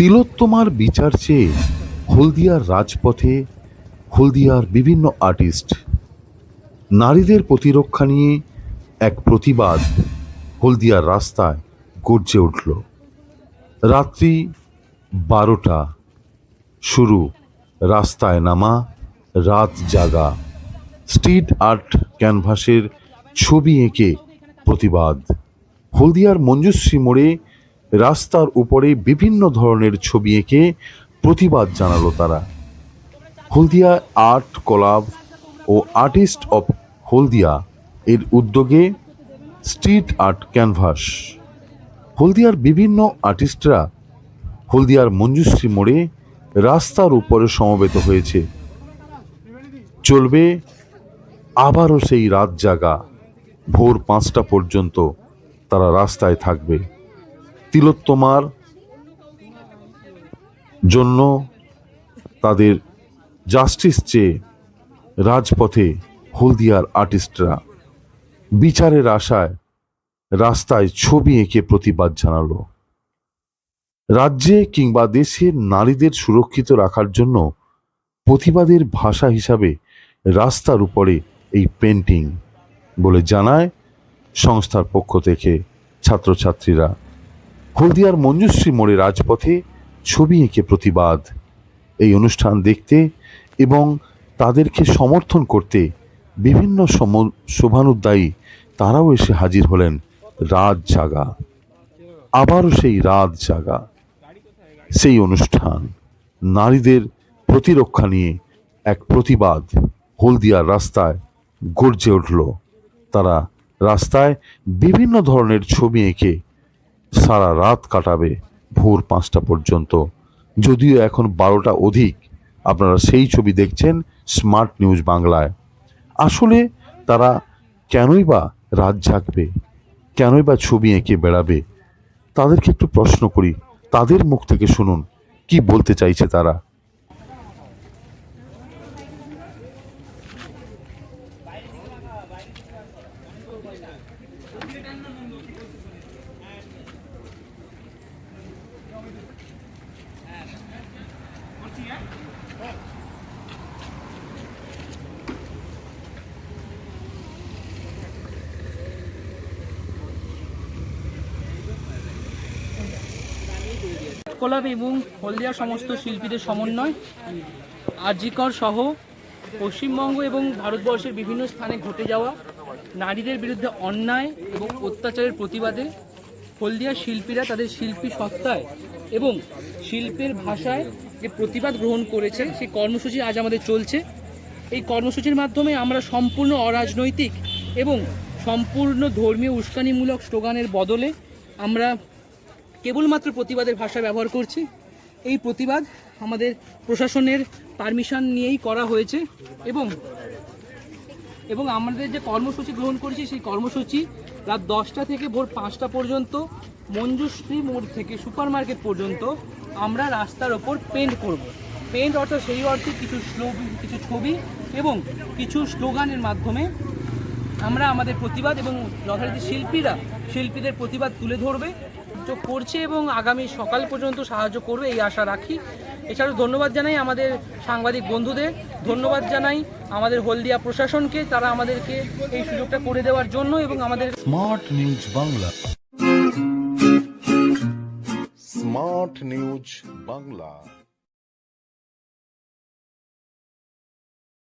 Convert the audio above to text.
তিলোত্তমার বিচার চেয়ে হলদিয়ার রাজপথে হলদিয়ার বিভিন্ন আর্টিস্ট নারীদের প্রতিরক্ষা নিয়ে এক প্রতিবাদ হলদিয়ার রাস্তায় গর্জে উঠল। রাত্রি বারোটা শুরু। রাস্তায় নামা, রাত জাগা। স্ট্রিট আর্ট ক্যানভাসের ছবি এঁকে প্রতিবাদ। হলদিয়ার মঞ্জুশ্রী মোড়ে রাস্তার উপরে বিভিন্ন ধরনের ছবি এঁকে প্রতিবাদ জানালো তারা। হলদিয়া আর্ট ক্লাব ও আর্টিস্ট অফ হলদিয়া এর উদ্যোগে স্ট্রিট আর্ট ক্যানভাস। হলদিয়ার বিভিন্ন আর্টিস্টরা হলদিয়ার মঞ্জুশ্রী মোড়ে রাস্তার উপরে সমবেত হয়েছে। চলবে আবারও সেই রাত জাগা। ভোর পাঁচটা পর্যন্ত তারা রাস্তায় থাকবে। তিলোত্তমার জন্য তাদের জাস্টিস চেয়ে রাজপথে হলদিয়ার আর্টিস্টরা বিচারের আশায় রাস্তায় ছবি এঁকে প্রতিবাদ জানালো। রাজ্যে কিংবা দেশের নারীদের সুরক্ষিত রাখার জন্য প্রতিবাদের ভাষা হিসাবে রাস্তার উপরে এই পেন্টিং বলে জানায় সংস্থার পক্ষ থেকে ছাত্রছাত্রীরা। হলদিয়ার মঞ্জুশ্রী মোড়ে রাজপথে ছবি এঁকে প্রতিবাদ। এই অনুষ্ঠান দেখতে এবং তাদেরকে সমর্থন করতে বিভিন্ন সম শোভানুদ্দায়ী তারাও এসে হাজির হলেন রাত জাগা। আবারও সেই রাত জাগা। সেই অনুষ্ঠান। নারীদের প্রতিরক্ষা নিয়ে এক প্রতিবাদ হলদিয়ার রাস্তায় গর্জে উঠল। তারা রাস্তায় বিভিন্ন ধরনের ছবি এঁকে সারা রাত কাটাবে ভোর পাঁচটা পর্যন্ত। যদিও এখন বারোটা অধিক। আপনারা সেই ছবি দেখছেন স্মার্ট নিউজ বাংলায়। আসলে তারা কেনই বা রাত ঝাঁকবে কেনই বা ছবি এঁকে বেড়াবে? তাদেরকে একটু প্রশ্ন করি। তাদের মুখ থেকে শুনুন, কি বলতে চাইছে তারা? ক্লাব এবং হলদিয়া সমস্ত শিল্পীদের সমন্বয়। আরজিকর সহ পশ্চিমবঙ্গ এবং ভারতবর্ষের বিভিন্ন স্থানে ঘটে যাওয়া নারীদের বিরুদ্ধে অন্যায় এবং অত্যাচারের প্রতিবাদে হলদিয়া শিল্পীরা তাদের শিল্পী সত্তায় এবং শিল্পের ভাষায় যে প্রতিবাদ গ্রহণ করেছে, সেই কর্মসূচি আজ আমাদের চলছে। এই কর্মসূচির মাধ্যমে আমরা সম্পূর্ণ অরাজনৈতিক এবং সম্পূর্ণ ধর্মীয় উস্কানিমূলক স্লোগানের বদলে আমরা কেবলমাত্র প্রতিবাদের ভাষা ব্যবহার করছি। এই প্রতিবাদ আমাদের প্রশাসনের পারমিশন নিয়েই করা হয়েছে এবং এবং আমাদের যে কর্মসূচি গ্রহণ করেছি, সেই কর্মসূচি রাত দশটা থেকে ভোর পাঁচটা পর্যন্ত, মঞ্জুশ্রী মোড় থেকে সুপার মার্কেট পর্যন্ত আমরা রাস্তার ওপর পেন্ট করব। পেন্ট অর্থাৎ সেই অর্থে কিছু স্লো- কিছু ছবি এবং কিছু স্লোগানের মাধ্যমে আমরা আমাদের প্রতিবাদ এবং যথারীতি শিল্পীরা, শিল্পীদের প্রতিবাদ তুলে ধরবে করছে এবং আগামী সকাল পর্যন্ত সাহায্য করবে, এই আশা রাখি এছাড়াও ধন্যবাদ জানাই আমাদের সাংবাদিক বন্ধুদের, ধন্যবাদ জানাই আমাদের হলদিয়া প্রশাসনকে, তারা আমাদেরকে এই সুযোগটা করে দেওয়ার জন্য এবং আমাদের smart news Bangla. Smart news Bangla.